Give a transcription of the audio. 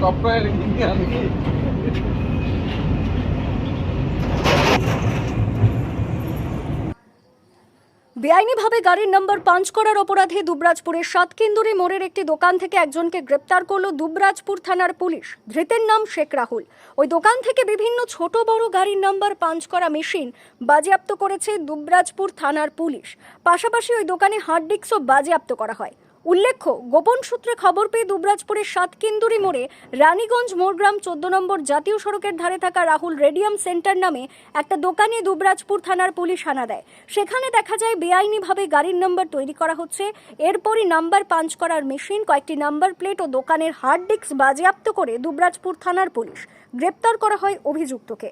Software engineer বেআইনিভাবে গাড়ির নম্বর punch করার অপরাধে দুবরাজপুরের সাতকেন্দুরি মোড়ের একটি দোকান থেকে একজনকে গ্রেপ্তার করল দুবরাজপুর থানার পুলিশ। ধৃতের নাম শেখ রাহুল। ওই দোকান থেকে বিভিন্ন ছোট বড় গাড়ির নম্বর পাঞ্চ করা মেশিন বাজেয়াপ্ত করেছে দুবরাজপুর থানার পুলিশ। পাশাপাশি ওই দোকানে হার্ড ডিস্কও বাজেয়াপ্ত করা হয়। উল্লেখ্য, গোপন সূত্রে খবর পেয়ে দুবরাজপুরের সাতকেন্দুরি মোড়ে রানীগঞ্জ মোড়গ্রাম চোদ্দ নম্বর জাতীয় সড়কের ধারে থাকা রাহুল রেডিয়াম সেন্টার নামে একটা দোকানে দুবরাজপুর থানার পুলিশ হানা দেয়। সেখানে দেখা যায় বেআইনিভাবে গাড়ির নম্বর তৈরি করা হচ্ছে। এরপরই নাম্বার পাঞ্চ করার মেশিন, কয়েকটি নাম্বার প্লেট ও দোকানের হার্ড ডিস্ক বাজেয়াপ্ত করে দুবরাজপুর থানার পুলিশ গ্রেপ্তার করা হয় অভিযুক্তকে।